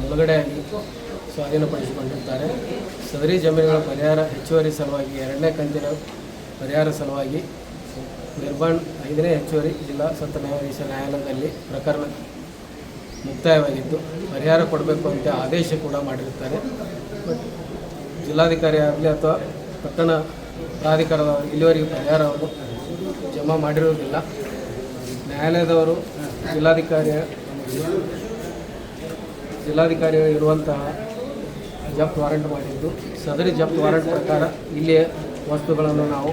ಮುಳುಗಡೆಯಾಗಿ ಸ್ವಾಧೀನಪಡಿಸಿಕೊಂಡಿರ್ತಾರೆ ಸದರಿ ಜಮೀನುಗಳ ಪರಿಹಾರ ಹೆಚ್ಚುವರಿ ಸಲುವಾಗಿ ಎರಡನೇ ಕಂತಿನ ಪರಿಹಾರ ಸಲುವಾಗಿ ನಿರ್ಬಂಡ್ ಐದನೇ ಹೆಚ್ಚುವರಿ ಜಿಲ್ಲಾ ಸತ್ರ ನ್ಯಾಯಾಧೀಶ ನ್ಯಾಯಾಲಯದಲ್ಲಿ ಪ್ರಕರಣ ಮುಕ್ತಾಯವಾಗಿದ್ದು, ಪರಿಹಾರ ಕೊಡಬೇಕು ಅಂತ ಆದೇಶ ಕೂಡ ಮಾಡಿರ್ತಾರೆ. ಬಟ್ ಜಿಲ್ಲಾಧಿಕಾರಿ ಆಗಲಿ ಅಥವಾ ಪಟ್ಟಣ ಪ್ರಾಧಿಕಾರದ ಇಲ್ಲಿವರೆಗೆ ಪರಿಹಾರವನ್ನು ಜಮಾ ಮಾಡಿರುವುದಿಲ್ಲ ನ್ಯಾಯಾಲಯದವರು ಜಿಲ್ಲಾಧಿಕಾರಿಯ ಜಿಲ್ಲಾಧಿಕಾರಿ ಇರುವಂತಹ ಜಪ್ತ್ ವಾರೆಂಟ್ ಮಾಡಿದ್ದು. ಸದರಿ ಜಪ್ತ್ ವಾರೆಂಟ್ ಪ್ರಕಾರ ಇಲ್ಲಿಯ ವಸ್ತುಗಳನ್ನು ನಾವು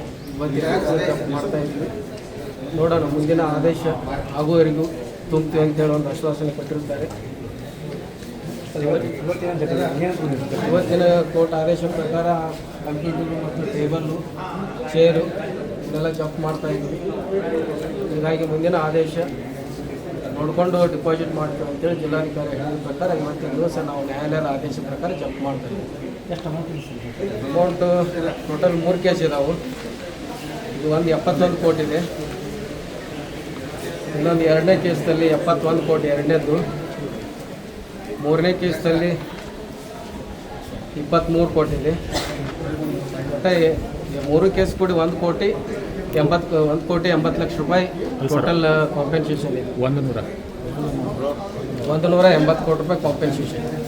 ಜಪ್ತ್ ಮಾಡ್ತಾ ಇದ್ವಿ. ನೋಡೋಣ, ಮುಂದಿನ ಆದೇಶ ಆಗುವವರೆಗೂ ತುಂಬ್ತೀವಿ ಅಂತೇಳಿ ಒಂದು ಆಶ್ವಾಸನೆ ಕೊಟ್ಟಿರ್ತಾರೆ ಇವತ್ತಿನ ಕೋರ್ಟ್ ಆದೇಶ ಪ್ರಕಾರ ಕಂಪ್ಯೂಟರ್ ಮತ್ತು ಟೇಬಲ್ಲು ಚೇರು ಇದೆಲ್ಲ ಜಪ್ತ್ ಮಾಡ್ತಾ ಇದ್ವಿ. ಹೀಗಾಗಿ ಮುಂದಿನ ಆದೇಶ ನೋಡಿಕೊಂಡು ಡಿಪಾಸಿಟ್ ಮಾಡ್ತೇವೆ ಅಂತೇಳಿ ಜಿಲ್ಲಾಧಿಕಾರಿ ಹೇಳಿದ ಪ್ರಕಾರ ಇವತ್ತಿನ ದಿವಸ ನಾವು ನ್ಯಾಯಾಲಯದ ಆದೇಶ ಪ್ರಕಾರ ಜಪ್ತ್ ಮಾಡ್ತೇವೆ ಇದ್ದೀವಿ. ಎಷ್ಟು ಅಮೌಂಟ್ ಅಮೌಂಟು ಟೋಟಲ್ ಮೂರು ಕೇಸ್ ಇದಾವೆ. ಇದು ಒಂದು ಎಪ್ಪತ್ತೊಂದು ಕೋಟಿ ಇದೆ. ಇನ್ನೊಂದು ಎರಡನೇ ಕೇಸ್ದಲ್ಲಿ ಎಪ್ಪತ್ತೊಂದು ಕೋಟಿ ಎರಡನೇದ್ದು. ಮೂರನೇ ಕೇಸ್ದಲ್ಲಿ ಇಪ್ಪತ್ತ್ಮೂರು ಕೋಟಿ ಇದೆ. ಈ ಮೂರು ಕೇಸ್ ಕೂಡಿ ಒಂದು ಕೋಟಿ ಎಂಬತ್ತು ಒಂದು ಕೋಟಿ ಎಂಬತ್ತು ಲಕ್ಷ ರೂಪಾಯಿ ಟೋಟಲ್ ಕಾಂಪೆನ್ಸೇಷನ್ ಇದೆ. ಒಂದು ನೂರ. ಒಂದು ನೂರ ಎಂಬತ್ತು ಕೋಟಿ ರೂಪಾಯಿ ಕಾಂಪೆನ್ಸೇಷನ್ ಇದೆ